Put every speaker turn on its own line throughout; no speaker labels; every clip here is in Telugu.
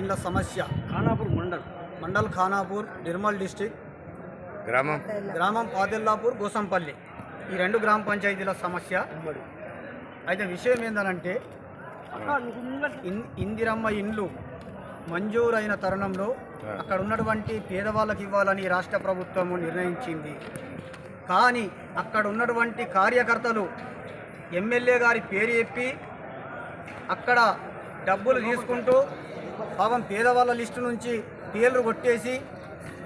ఇండ్ల సమస్య.
ఖానాపూర్ మండల్.
మండల్ ఖానాపూర్ నిర్మల్ డిస్టిక్.
గ్రామం.
గ్రామం పాదెల్లాపూర్ గోసంపల్లి. ఈ రెండు గ్రామ పంచాయతీల సమస్య. అయితే విషయం ఏంటంటే ఇందిరమ్మ ఇండ్లు మంజూరైన తరుణంలో అక్కడ ఉన్నటువంటి పేదవాళ్ళకి ఇవ్వాలని రాష్ట్ర ప్రభుత్వము నిర్ణయించింది. కానీ అక్కడ ఉన్నటువంటి కార్యకర్తలు ఎమ్మెల్యే గారి పేరు చెప్పి అక్కడ డబ్బులు తీసుకుంటూ పాపం పేదవాళ్ళ లిస్టు నుంచి పేర్లు కొట్టేసి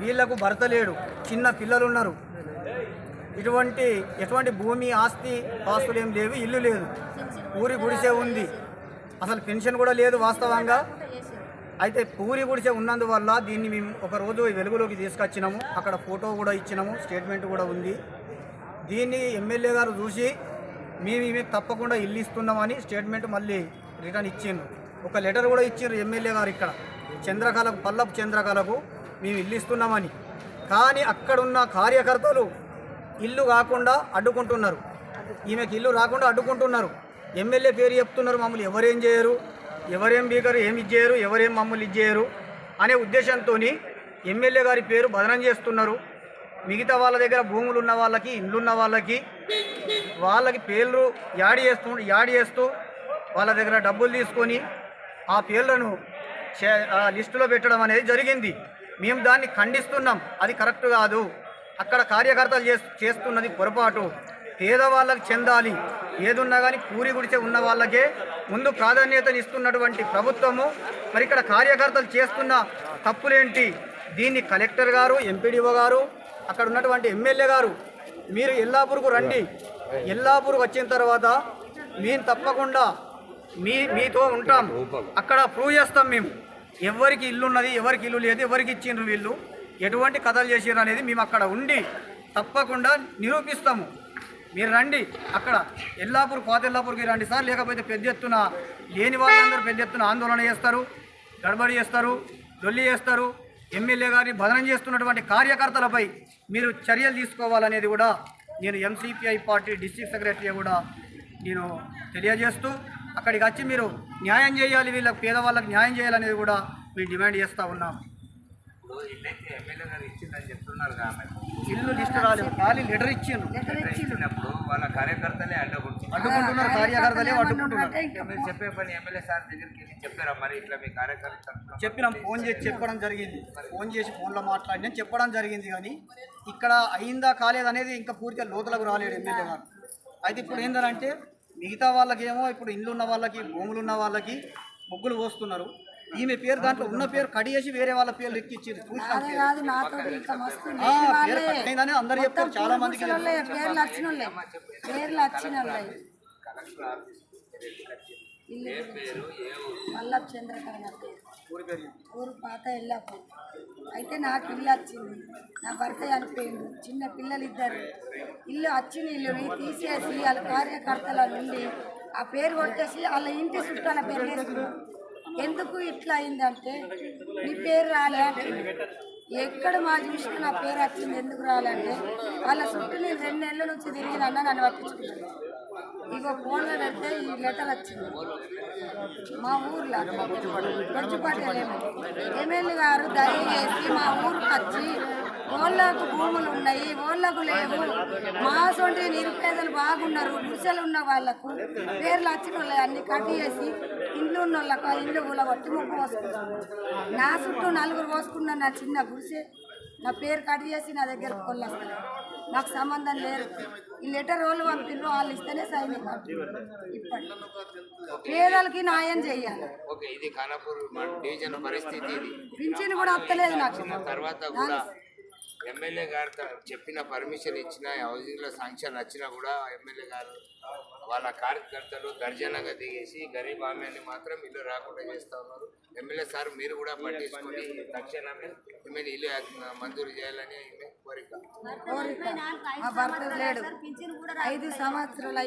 వీళ్ళకు భర్త లేడు చిన్న పిల్లలు ఉన్నారు ఇటువంటి ఎటువంటి భూమి ఆస్తి ఆస్తులు ఏం లేవు ఇల్లు లేదు. ఊరి గుడిసె ఉంది. అసలు పెన్షన్ కూడా లేదు వాస్తవంగా. అయితే పూరి గుడిసె ఉన్నందువల్ల దీన్ని మేము ఒక రోజు వెలుగులోకి తీసుకొచ్చినాము. అక్కడ ఫోటో కూడా ఇచ్చినాము స్టేట్మెంట్ కూడా ఉంది. దీన్ని ఎమ్మెల్యే గారు చూసి మేము ఇవి తప్పకుండా ఇల్లు ఇస్తున్నామని స్టేట్మెంట్ మళ్ళీ రిటర్న్ ఇచ్చిండ్రు. ఒక లెటర్ కూడా ఇచ్చిండ్రు ఎమ్మెల్యే గారు ఇక్కడ. చంద్రకళకు పల్లపు చంద్రకళకు మేము ఇల్లు ఇస్తున్నామని. కానీ అక్కడున్న కార్యకర్తలు ఇల్లు కాకుండా అడ్డుకుంటున్నారు. ఈమెకి ఇల్లు రాకుండా అడ్డుకుంటున్నారు. ఎమ్మెల్యే పేరు చెప్తున్నారు మమ్మల్ని ఎవరేం చేయరు? ఎవరేం బీకరు ఏమి ఇచ్చేయరు? ఎవరేం మమ్మల్ని ఇచ్చేయరు? అనే ఉద్దేశంతో ఎమ్మెల్యే గారి పేరు బదనం చేస్తున్నారు. మిగతా వాళ్ళ దగ్గర భూములు ఉన్న వాళ్ళకి ఇండ్లున్న వాళ్ళకి వాళ్ళకి పేర్లు యాడ్ చేస్తూ యాడ్ చేస్తూ వాళ్ళ దగ్గర డబ్బులు తీసుకొని ఆ పేర్లను లిస్టులో పెట్టడం అనేది జరిగింది. మేము దాన్ని ఖండిస్తున్నాం. అది కరెక్ట్ కాదు. అక్కడ కార్యకర్తలు చేస్- చేస్తున్నది పొరపాటు. పేదవాళ్ళకి చెందాలి. ఏదున్నా కానీ పూరి గుడిచే ఉన్న వాళ్ళకే ముందు ప్రాధాన్యతను ఇస్తున్నటువంటి ప్రభుత్వము మరి ఇక్కడ కార్యకర్తలు చేస్తున్న తప్పులేంటి? దీన్ని కలెక్టర్ గారు ఎంపీడీఓ గారు అక్కడ ఉన్నటువంటి ఎమ్మెల్యే గారు మీరు ఎల్లాపూర్కు రండి. ఎల్లాపూర్కు వచ్చిన తర్వాత మేము తప్పకుండా మీ మీతో ఉంటాం. అక్కడ ప్రూవ్ చేస్తాం మేము. ఎవరికి ఇల్లు ఉన్నది ఎవరికి ఇల్లు లేదు ఎవరికి ఇచ్చిండ్రు వీళ్ళు ఎటువంటి కథలు చేసిర్రు అనేది మేము అక్కడ ఉండి తప్పకుండా నిరూపిస్తాము. మీరు రండి. అక్కడ ఎల్లాపూర్ కోత ఎల్లాపూర్కి రండి సార్. లేకపోతే పెద్ద ఎత్తున లేని వాళ్ళందరూ పెద్ద ఎత్తున ఆందోళన చేస్తారు గడబడి చేస్తారు దొల్లి చేస్తారు. ఎమ్మెల్యే గారిని బదనం చేస్తున్నటువంటి కార్యకర్తలపై మీరు చర్యలు తీసుకోవాలనేది కూడా నేను ఎంసీపీఐ పార్టీ డిస్ట్రిక్ట్ సెక్రటరీ కూడా నేను తెలియజేస్తూ అక్కడికి వచ్చి మీరు న్యాయం చేయాలి వీళ్ళకి పేదవాళ్ళకి న్యాయం చేయాలనేది కూడా మేము డిమాండ్ చేస్తూ ఉన్నాం.
ఇప్పుడు ఇల్లైతే ఎమ్మెల్యే గారు ఇచ్చిందని చెప్తున్నారు కాబట్టి
ఇల్లు లిస్ట్ రాలేదు ఖాళీ లెటర్ ఇచ్చిండ్రు.
ఇచ్చినప్పుడు వాళ్ళ కార్యకర్తలే అడ్డకుంటున్నారు.
అడ్డుకుంటున్నారు కార్యకర్తలే అడ్డుకుంటున్నారు.
చెప్పే పని ఎమ్మెల్యే సార్ దగ్గరికి చెప్పారా మరి ఇట్లా మీ కార్యకర్తలు
చెప్పినాం ఫోన్ చేసి చెప్పడం జరిగింది. ఫోన్ చేసి ఫోన్లో మాట్లాడినా చెప్పడం జరిగింది కానీ ఇక్కడ అయిందా కాలేదనేది ఇంకా పూర్తిగా లోతులకు రాలేడు ఎమ్మెల్యే గారు. అయితే ఇప్పుడు ఏంటంటే మిగతా వాళ్ళకేమో ఇప్పుడు ఇల్లు ఉన్న వాళ్ళకి భూములు ఉన్న వాళ్ళకి ముగ్గులు పోస్తున్నారు. ఈమె పేరు దాంట్లో ఉన్న పేరు కడిగేసి వేరే వాళ్ళ పేర్లు ఎక్కిచ్చారు చూసినాం పేరు. అందరు చెప్తారు చాలా మందికి
వల్లభ చంద్రకరణ పేరు
ఊరి? పేరు.
పాత ఎల్లాపు అయితే నాకు ఇల్లు వచ్చింది. నా భర్త చనిపోయింది చిన్న పిల్లలు ఇద్దరు ఇల్లు వచ్చిన ఇల్లుని తీసేసి వాళ్ళ కార్యకర్తల నుండి ఆ పేరు కొట్టేసి వాళ్ళ ఇంటి చుట్టాల పేరు వేసుకున్నారు ఎందుకు ఇట్లా అయిందంటే నీ పేరు రాలే. ఎక్కడ మా చూసినా నా పేరు వచ్చింది. ఎందుకు రాలంటే వాళ్ళ చుట్టూ నేను రెండు నెలల నుంచి తిరిగిన నన్ను పట్టించుకున్నాను ఇగో ఫోన్లో పెడితే ఈ లెటర్ వచ్చింది. మా ఊర్లో గొజ్జుపాటి ఎమ్మెల్యే గారు దయచేసి మా ఊరికి వచ్చి ఓళ్ళకు భూములు ఉన్నాయి ఓళ్ళకు లేవు. మా సొంటి నిరుపేదలు బాగున్నారు గుడిసెలు ఉన్న వాళ్ళకు పేర్లు వచ్చిన వాళ్ళు అన్ని కట్ చేసి ఇండ్లు ఉన్న వాళ్ళకు ఆ ఇల్లు కూలగొట్టి ముగ్గు పోసుకుంటారు నా చుట్టూ నలుగురు పోసుకున్న నా చిన్న గుడిసె నా పేరు కట్ చేసి నా దగ్గర వస్తారు నాకు సంబంధం లేదు. ఈ లెటర్ వాళ్ళు పంపిర్రు వాళ్ళు ఇస్తేనే సైన్ ఇప్పటి. పేదలకి న్యాయం చేయాలి.
ఓకే ఇది ఖానాపూర్ మన డివిజన్ పరిస్థితి ఇది.
పింఛన్ కూడా వస్తలేదు నాకు.
తర్వాత కూడా ఎమ్మెల్యే గారు చెప్పిన పర్మిషన్ ఇచ్చిన హౌసింగ్లో శాంక్షన్ వచ్చినా కూడా ఎమ్మెల్యే గారు వాళ్ళ కార్యకర్తలు గర్జనగా దిగేసి గరీబ్ ఆమెని మాత్రం ఇల్లు రాకుండా చేస్తా ఉన్నారు. ఎమ్మెల్యే సార్ మీరు కూడా పట్టించుకొని తక్షణమే ఎమ్మెల్యే ఇల్లు మంజూరు చేయాలని ఈమె కోరిక.
ఐదు సంవత్సరాలు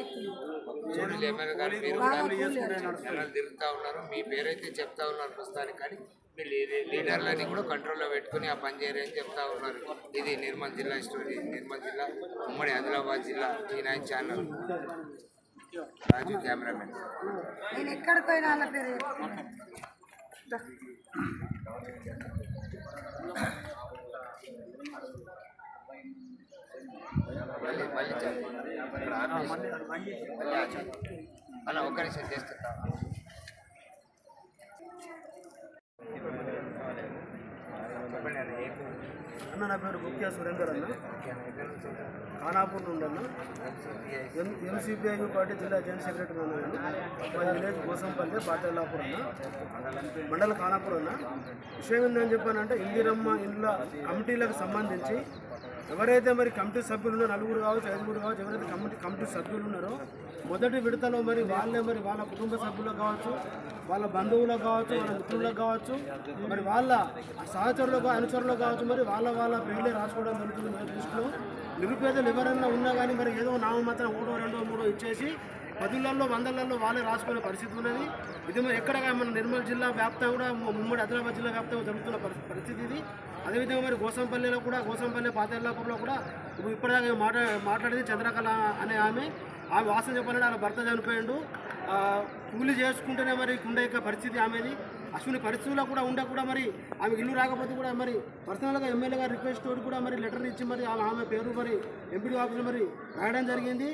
చూడండి ఎమ్మెల్యే గారు మీరు కూడా తిరుగుతా ఉన్నారు. మీ పేరైతే చెప్తా ఉన్నారు ప్రస్తుతానికి కానీ మీ లీడర్లని కూడా కంట్రోల్లో పెట్టుకుని ఆ పని చేయరని చెప్తా ఉన్నారు. ఇది నిర్మల్ జిల్లా స్టోరీ. నిర్మల్ జిల్లా ఉమ్మడి ఆదిలాబాద్ జిల్లా T nine channel. Raju cameraman
నేను ఎక్కడికి పోయినా వాళ్ళ పేరు చెప్తున్నాను
మళ్ళీ మళ్ళీ చెప్పు. ఇక్కడ ఆపేసి. మళ్ళీ ఆ చెప్పు. అలా ఒక్క నిమిషం చేస్తా చెప్పండి అన్న ఏ పేరు?
అన్న నా పేరు గుప్తా సురేందర్ అన్న. ఖానాపూర్ నుండి అన్న. ఎం ఎంసీపీఐ పార్టీ జిల్లా జాయింట్ సెక్రటరీ అన్న మా విలేజ్ గోసంపల్లి బాటెల్లాపూర్ అన్న. మండల ఖానాపూర్ అన్న. విషయం ఏంటని చెప్పానంటే ఇందిరమ్మ ఇండ్ల కమిటీలకు సంబంధించి ఎవరైతే మరి కమిటీ సభ్యులు ఉన్నారో నలుగురు కావచ్చు ఐదుగురు కావచ్చు ఎవరైతే కమిటీ కమిటీ సభ్యులు ఉన్నారో మొదటి విడతలో మరి వాళ్ళే మరి వాళ్ళ కుటుంబ సభ్యులకు కావచ్చు వాళ్ళ బంధువులకు కావచ్చు వాళ్ళ మిత్రులకు కావచ్చు మరి వాళ్ళ సహచరులకు అనుచరులకు కావచ్చు మరి వాళ్ళ వాళ్ళ పేర్లే రాసుకోవడం జరుగుతుంది మేము దృష్టిలో నిరుపేదలు ఎవరైనా ఉన్నా కానీ మరి ఏదో నామమాత్రం ఒకటో రెండో మూడో ఇచ్చేసి పదులలో వందలలో వాళ్ళే రాసుకునే పరిస్థితి ఉన్నది. ఇది ఎక్కడ మన నిర్మల్ జిల్లా వ్యాప్తంగా కూడా ఉమ్మడి ఆదిలాబాద్ జిల్లా వ్యాప్తంగా జరుగుతున్న పరిస్థితి ఇది. అదేవిధంగా మరి గోసంపల్లిలో కూడా గోసంపల్లి పాతెల్లాపూర్లో కూడా ఇప్పుడు ఇప్పటిదాకా మాట మాట్లాడేది చంద్రకళ అనే ఆమె. ఆమె వాసన చెప్పాలంటే ఆమె భర్త చనిపోయాడు. కూలి చేసుకుంటేనే మరి ఉండే యొక్క పరిస్థితి ఆమెది. అశ్విని పరిస్థితుల్లో కూడా ఉండే కూడా మరి ఆమె ఇల్లు రాకపోతే కూడా మరి పర్సనల్గా ఎమ్మెల్యే గారు రిక్వెస్ట్ తోటి కూడా మరి లెటర్ ఇచ్చి మరి ఆమె ఆమె పేరు మరి ఎంపీడీ ఆఫీస్లో మరి రాయడం జరిగింది.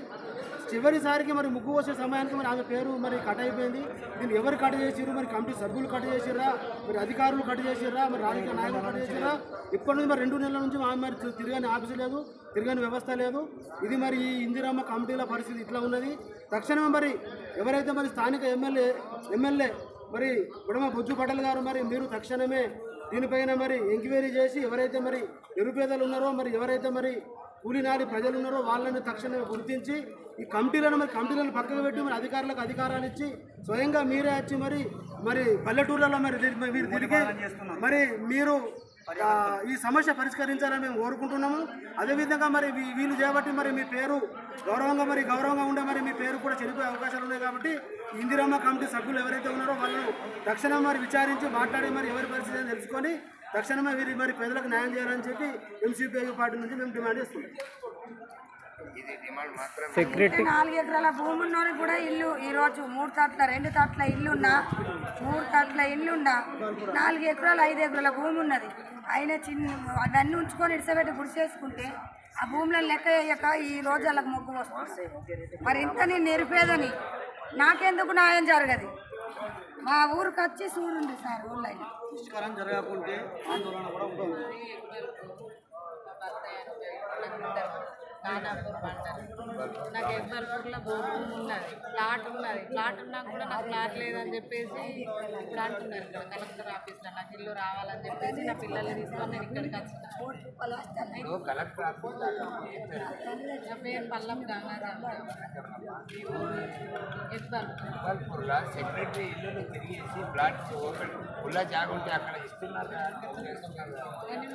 చివరిసారికి మరి ముగ్గు వచ్చే సమయానికి మరి ఆమె పేరు మరి కట్ అయిపోయింది. దీన్ని ఎవరు కట్ చేసిర్రు? మరి కమిటీ సభ్యులు కట్ చేసిర్రా? మరి అధికారులు కట్ చేసిర్రా? మరి రాజకీయ నాయకులు కట్ చేసిరా ఇప్పటి నుంచి మరి రెండు నెలల నుంచి ఆమె మరి తిరగని ఆఫీసు లేదు తిరగని వ్యవస్థ లేదు. ఇది మరి ఈ ఇందిరమ్మ కమిటీల పరిస్థితి ఇట్లా ఉన్నది. తక్షణమే మరి ఎవరైతే మరి స్థానిక ఎమ్మెల్యే ఎమ్మెల్యే మరి బుడమ బొజ్జు పటేల్ గారు మరి మీరు తక్షణమే దీనిపైన మరి ఎంక్వైరీ చేసి ఎవరైతే మరి నిరుపేదలు ఉన్నారో మరి ఎవరైతే మరి కూలినాలి ప్రజలు ఉన్నారో వాళ్ళని తక్షణమే గుర్తించి ఈ కమిటీలను మరి కమిటీలను పక్కకు పెట్టి మరి అధికారులకు అధికారాలు ఇచ్చి స్వయంగా మీరే వచ్చి మరి మరి పల్లెటూర్లలో మరి మీరు తిరిగి మరి మీరు ఈ సమస్య పరిష్కరించాలని మేము కోరుకుంటున్నాము. అదేవిధంగా మరి వీ- వీళ్ళు చేయబట్టి మరి మీ పేరు గౌరవంగా మరి గౌరవంగా ఉండే మరి మీ పేరు కూడా చెడిపోయే అవకాశాలు ఉన్నాయి కాబట్టి ఇందిరమ్మ కమిటీ సభ్యులు ఎవరైతే ఉన్నారో వాళ్ళను తక్షణం మరి విచారించి మాట్లాడి మరి ఎవరి పరిస్థితి అని తెలుసుకొని తక్షణమే వీరి మరి ప్రజలకు న్యాయం చేయాలని చెప్పి ఎంసీపీఐ పార్టీ నుంచి మేము డిమాండ్ చేస్తున్నాం.
నాలుగు ఎకరాల భూమి ఉన్నోనికి కూడా ఇల్లు ఈ రోజు మూడు తట్ల రెండు తట్ల ఇల్లున్నా మూడు తట్ల ఇల్లున్నా నాలుగు ఎకరాలు ఐదు ఎకరాల భూమి ఉన్నది. ఆయన చిన్న అవన్నీ ఉంచుకొని ఇడిసబెట్టి గుడిసేసుకుంటే ఆ భూములను లెక్క వేయక ఈ రోజు వాళ్ళకి మొగ్గు వస్తుంది. మరి ఇంత నేను నిరుపేదని నాకెందుకు న్యాయం జరగదు? మా ఊరికి వచ్చి చూడండి సార్ ఊళ్ళో.
పరిష్కారం జరగకుంటే ఆందోళన కూడా ఉంటుంది
దాదాపు పంటలు నాకు ఎవ్వరిపూర్లో భూమి ఉన్నది ప్లాట్ ఉన్నది. ప్లాట్ ఉన్నా కూడా నాకు ప్లాట్ లేదని చెప్పేసి ఇప్పుడు అంటున్నారు ఇక్కడ కలెక్టర్ ఆఫీస్లో నాకు ఇల్లు రావాలని చెప్పేసి నా పిల్లల్ని తీసుకొని నేను ఇక్కడికి వచ్చిన. నా పేరు పల్లం
సెక్రటరీ తిరిగేసి ప్లాట్ ఓపెన్ జాగుంటే అక్కడ ఇస్తున్నారు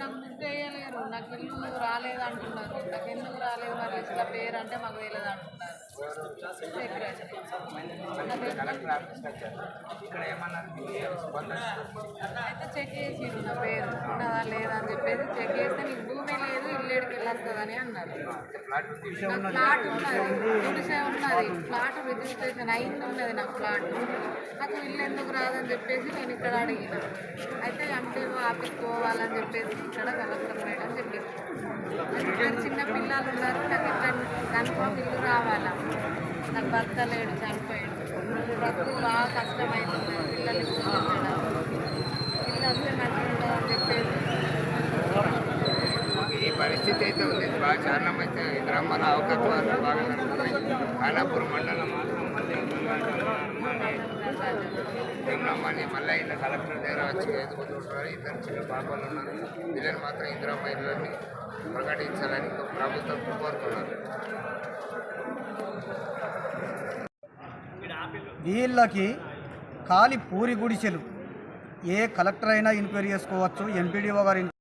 నాకు ముద్దు వేయలేరు నాకు ఇల్లు రాలేదు అంటున్నారు. నాకు ఎందుకు రాలేదు మరి లిస్టులో పేరు అంటే మాకు తెలియదు అంటున్నారు. అయితే చెక్ చేసిరు నా పేరు ఉన్నదా లేదా అని చెప్పేసి చెక్ చేస్తే నీకు భూమి లేదు ఇల్లు ఎడికి వెళ్ళొస్తుందని అన్నారు.
ప్లాట్
ఉన్నది. ఉన్నది ప్లాట్ రిజిస్ట్రేషన్ అయింది ఉన్నది నాకు ప్లాట్. నాకు ఇల్లు ఎందుకు రాదని చెప్పేసి నేను ఇక్కడ అడిగిన. అయితే అంటే ఆఫీస్కి పోవాలని చెప్పేసి ఇక్కడ కలెక్టర్ మేడం చెప్పింది ఇక్కడ చిన్న పిల్లలు ఉన్నారు నాకు ఇక్కడ కన్ఫామ్ ఇల్లు రావాలా? నాకు భర్త లేడు చనిపోయాడు. బ్రతుకు బాగా కష్టమవుతుంది పిల్లలు ఇల్లు వస్తే మంచిగా ఉంటుందని చెప్పేసి
పరిస్థితి అయితే ఉంది. బాగా చాలా అయితే గ్రామాల అవకాశాలు బాగా జరుగుతున్నాయి. ఖానాపూర్ మండలం మాత్రం మళ్ళీ మళ్ళీ ఇలా కలెక్టర్ దగ్గర వచ్చి ఎదుగుతుంటారు. ఇద్దరు చిన్న పాపలు ఉన్నారు. వీళ్ళని మాత్రం ఇందిరమ్మ ఇళ్ళని ప్రకటించాలని ప్రభుత్వం కోరుతున్నారు.
వీళ్ళకి ఖాళీ పూరి గుడిసెలు. ఏ కలెక్టర్ అయినా ఎంక్వైరీ చేసుకోవచ్చు ఎంపీడీఓ గారు